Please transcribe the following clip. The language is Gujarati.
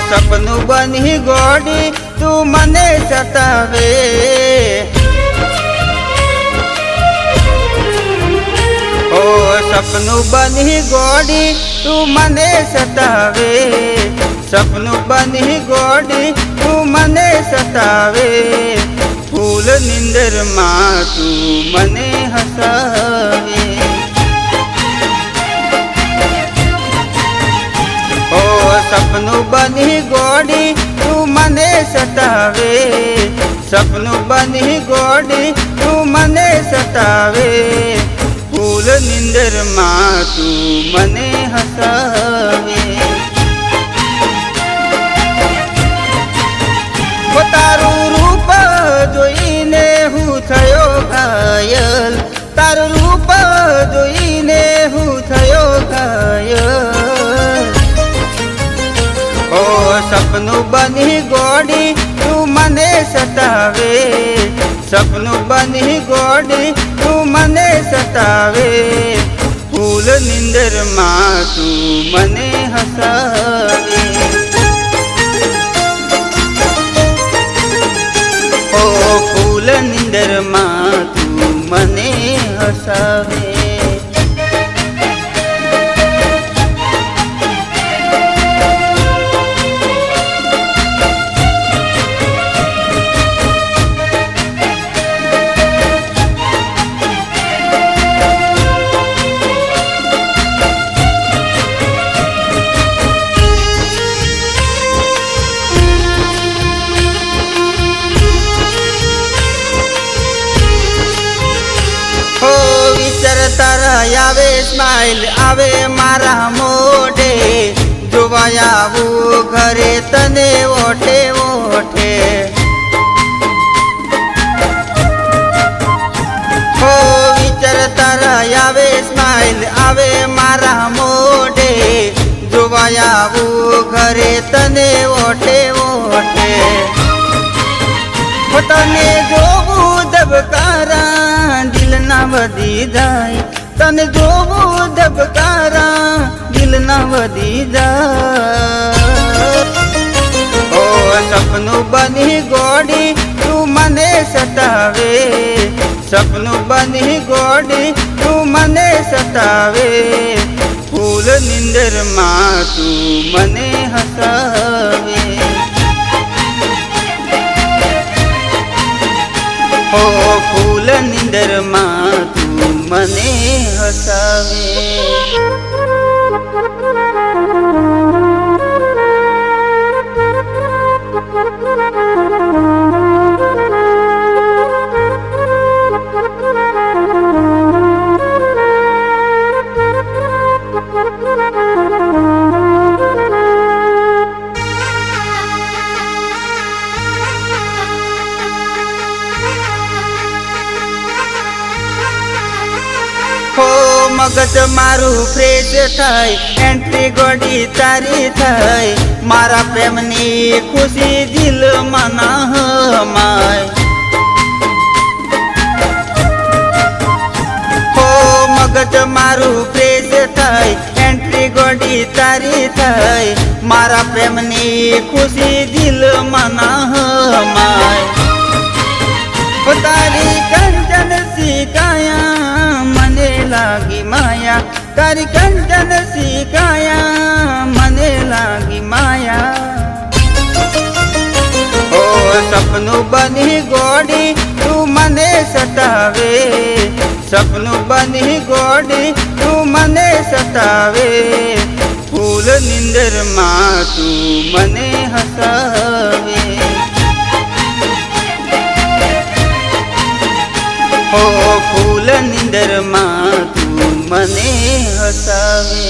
સપનું બની ગોડી તું મને સતાવે ઓ સપનું બની ગોડી તું મને સતાવે સપનું બની ગોડી તું મને સતાવે ફૂલ નિંદરમાં તું મને હસાવે સપનું બની ગોડી, તું મને સતાવે. સપનું બની ગોડી, તું મને સતાવે. ફૂલ નિંદરમાં તું મને હસાવે. સતાવે. સપનું બની ગોડી તું મને સતાવે. ફૂલ નિંદરમાં તું મને હસાવે. આવે સ્માઈલ આવે મારા મોઢે. જોવા આવું ઘરે તને ઓઠે ઓઠે. હો, વિચાર તારા આવે સ્માઈલ આવે મારા મોઢે. જોવા આવું ઘરે તને ઓઠે ઓઠે. તને જોવું ધબકારા દિલ ના વધી જાય. તને જોવો ધબકારા, દિલ ના વધી જા. ઓ સપનું બની ગોડી, તું મને સતાવે. સપનું બની ગોડી, તું મને સતાવે. ફૂલ નિંદરમાં તું મને હસાવે મને હસાવે હો મગજ મારું ફ્રેશ થાય એન્ટ્રી ગોડી તારી થાય મારા પ્રેમની ખુશી દિલ મના હમાય હો, મગજ મારું ફ્રેશ થાય એન્ટ્રી ગોડી તારી થાય મારા પ્રેમની ખુશી દિલ મના હમાય તારી તારી કંચન શિકાયા મને લાગી માયા ઓ સપનું બની ગોડી તું મને સતાવે સપનું બની ગોડી તું મને સતાવે ફૂલ નિંદરમાં તું મને હસાવે હો ફૂલ નિંદરમાં તું મને હસાવે